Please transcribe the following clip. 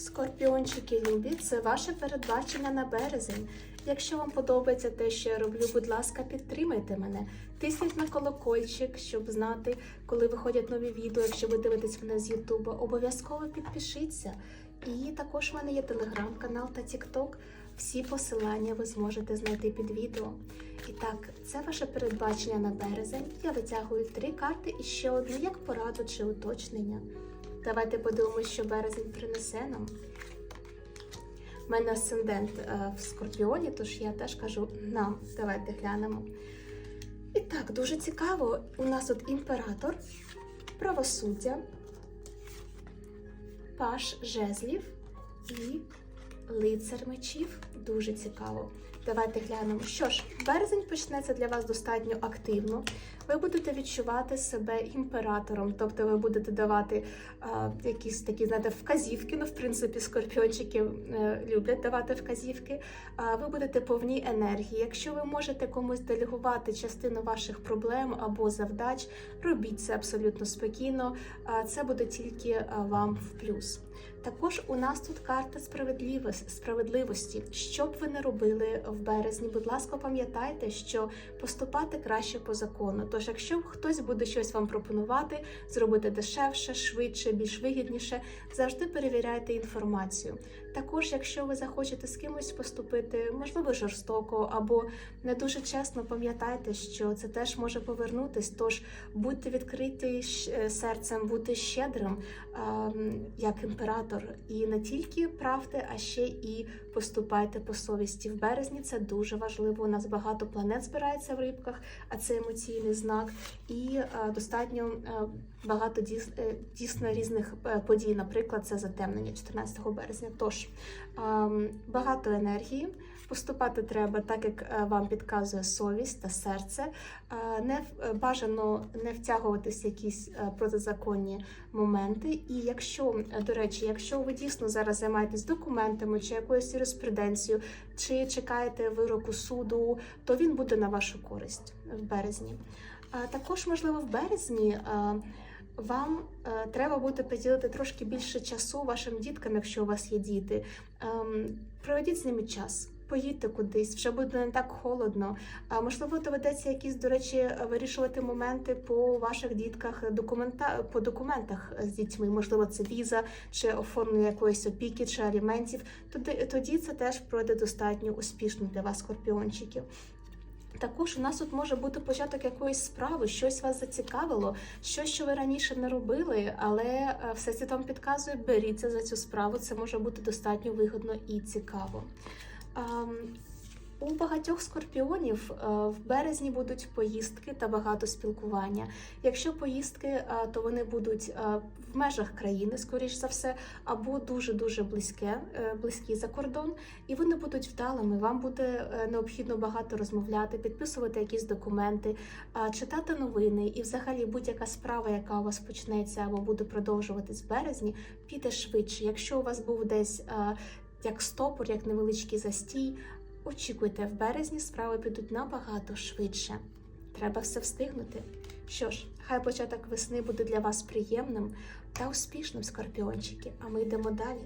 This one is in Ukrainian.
Скорпіончики любі, це ваше передбачення на березень. Якщо вам подобається те, що я роблю, будь ласка, підтримайте мене. Тисніть на колокольчик, щоб знати, коли виходять нові відео. Якщо ви дивитесь мене з Ютуба, обов'язково підпишіться. І також в мене є телеграм-канал та Тікток. Всі посилання ви зможете знайти під відео. І так, це ваше передбачення на березень. Я витягую три карти і ще одну як пораду чи уточнення. Давайте подивимося, що березень принесе нам. У мене асцендент е, в Скорпіоні, тож я теж кажу нам. Давайте глянемо. І так, дуже цікаво. У нас тут імператор, правосуддя, паш жезлів і лицар мечів. Дуже цікаво. Давайте глянемо. Що ж, березень почнеться для вас достатньо активно. Ви будете відчувати себе імператором, тобто ви будете давати а, якісь такі, знаєте, вказівки. Ну, в принципі, скорпіончики е, люблять давати вказівки. А, ви будете повні енергії. Якщо ви можете комусь делегувати частину ваших проблем або завдач, робіть це абсолютно спокійно. А, це буде тільки а, вам в плюс. Також у нас тут карта справедливості. Що б ви не робили в березні, будь ласка, пам'ятайте, що поступати краще по закону. Тож, якщо хтось буде щось вам пропонувати, зробити дешевше, швидше, більш вигідніше, завжди перевіряйте інформацію. Також, якщо ви захочете з кимось поступити, можливо, жорстоко або не дуже чесно, пам'ятайте, що це теж може повернутись. Тож будьте відкриті серцем, будьте щедрим, ем, як імператор, і не тільки правте, а ще і поступайте по совісті. В березні це дуже важливо. У нас багато планет збирається в рибках, а це емоційний знак, і е, достатньо е, багато е, дійсно різних подій. Наприклад, це затемнення 14 березня. Тож ем, багато енергії. Поступати треба так, як вам підказує совість та серце. Не бажано не втягуватись в якісь протизаконні моменти. І якщо, до речі, якщо ви дійсно зараз займаєтесь документами чи якоюсь юриспруденцією, чи чекаєте вироку суду, то він буде на вашу користь в березні. Також, можливо, в березні. Вам е, треба буде приділити трошки більше часу вашим діткам, якщо у вас є діти. Е, проведіть з ними час. Поїдьте кудись, вже буде не так холодно. А можливо, доведеться якісь, до речі, вирішувати моменти по ваших дітках, документа по документах з дітьми. Можливо, це віза чи оформлення якоїсь опіки чи аліментів. Тоді, тоді це теж пройде достатньо успішно для вас, скорпіончиків. Також у нас тут може бути початок якоїсь справи, щось вас зацікавило, щось, що ви раніше не робили, але е, все це вам підказує, беріться за цю справу. Це може бути достатньо вигодно і цікаво. Ам, У багатьох скорпіонів е, в березні будуть поїздки та багато спілкування. Якщо поїздки, е, то вони будуть е, в межах країни, скоріш за все, або дуже дуже близьке, близькі за кордон, і вони будуть вдалими. Вам буде необхідно багато розмовляти, підписувати якісь документи, читати новини, і взагалі будь-яка справа, яка у вас почнеться або буде продовжуватись в березні, піде швидше. Якщо у вас був десь як стопор, як невеличкий застій, очікуйте, в березні справи підуть набагато швидше. Треба все встигнути. Що ж, хай початок весни буде для вас приємним та успішним, скорпіончики, а ми йдемо далі.